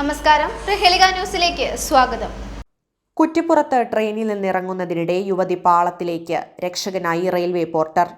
നമസ്കാരം. ന്യൂസിലേക്ക് സ്വാഗതം. കുറ്റിപ്പുറത്ത് ട്രെയിനിൽ നിന്നിറങ്ങുന്നതിനിടെ യുവതി പാളത്തിലേക്ക് രക്ഷകനായി റെയിൽവേ പോർട്ടർ.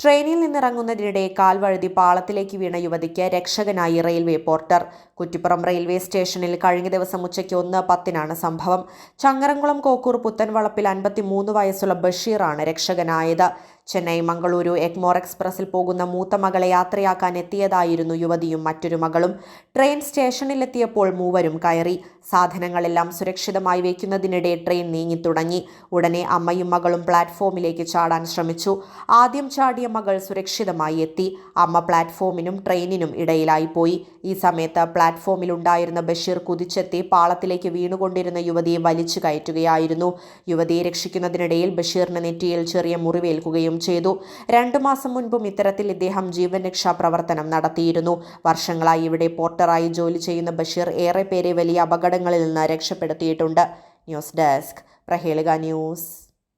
ട്രെയിനിൽ നിന്നിറങ്ങുന്നതിനിടെ കാൽവഴുതി പാളത്തിലേക്ക് വീണ യുവതിക്ക് രക്ഷകനായി റെയിൽവേ പോർട്ടർ. കുറ്റിപ്പുറം റെയിൽവേ സ്റ്റേഷനിൽ കഴിഞ്ഞ ദിവസം ഉച്ചയ്ക്ക് ഒന്ന് പത്തിനാണ് സംഭവം. ചങ്ങരംകുളം കോക്കൂർ പുത്തൻവളപ്പിൽ അൻപത്തിമൂന്ന് വയസ്സുള്ള ബഷീറാണ് രക്ഷകനായത്. ചെന്നൈ മംഗളൂരു എഗ്മോർ എക്സ്പ്രസിൽ പോകുന്ന മൂത്ത മകളെ യാത്രയാക്കാൻ എത്തിയതായിരുന്നു യുവതിയും മറ്റൊരു മകളും. ട്രെയിൻ സ്റ്റേഷനിലെത്തിയപ്പോൾ മൂവരും കയറി. സാധനങ്ങളെല്ലാം സുരക്ഷിതമായി വയ്ക്കുന്നതിനിടെ ട്രെയിൻ നീങ്ങി തുടങ്ങി. ഉടനെ അമ്മയും മകളും പ്ലാറ്റ്ഫോമിലേക്ക് ചാടാൻ ശ്രമിച്ചു. ആദ്യം ചാടിയ മകൾ സുരക്ഷിതമായി എത്തി. അമ്മ പ്ലാറ്റ്ഫോമിനും ട്രെയിനിനും ഇടയിലായി പോയി. ഈ സമയത്ത് പ്ലാറ്റ്ഫോമിലുണ്ടായിരുന്ന ബഷീർ കുതിച്ചെത്തി പാളത്തിലേക്ക് വീണുകൊണ്ടിരുന്ന യുവതിയെ വലിച്ചു കയറ്റുകയായിരുന്നു. യുവതിയെ രക്ഷിക്കുന്നതിനിടയിൽ ബഷീറിന് നെറ്റിയിൽ ചെറിയ മുറിവേൽക്കുകയും ചെയ്തു. രണ്ടു മാസം മുൻപും ഇത്തരത്തിൽ ഇദ്ദേഹം ജീവൻ രക്ഷാ പ്രവർത്തനം നടത്തിയിരുന്നു. വർഷങ്ങളായി ഇവിടെ പോർട്ടറായി ജോലി ചെയ്യുന്ന ബഷീർ ഏറെ പേരെ വലിയ അപകടങ്ങളിൽ നിന്ന് രക്ഷപ്പെടുത്തിയിട്ടുണ്ട്. News desk Prahelika news.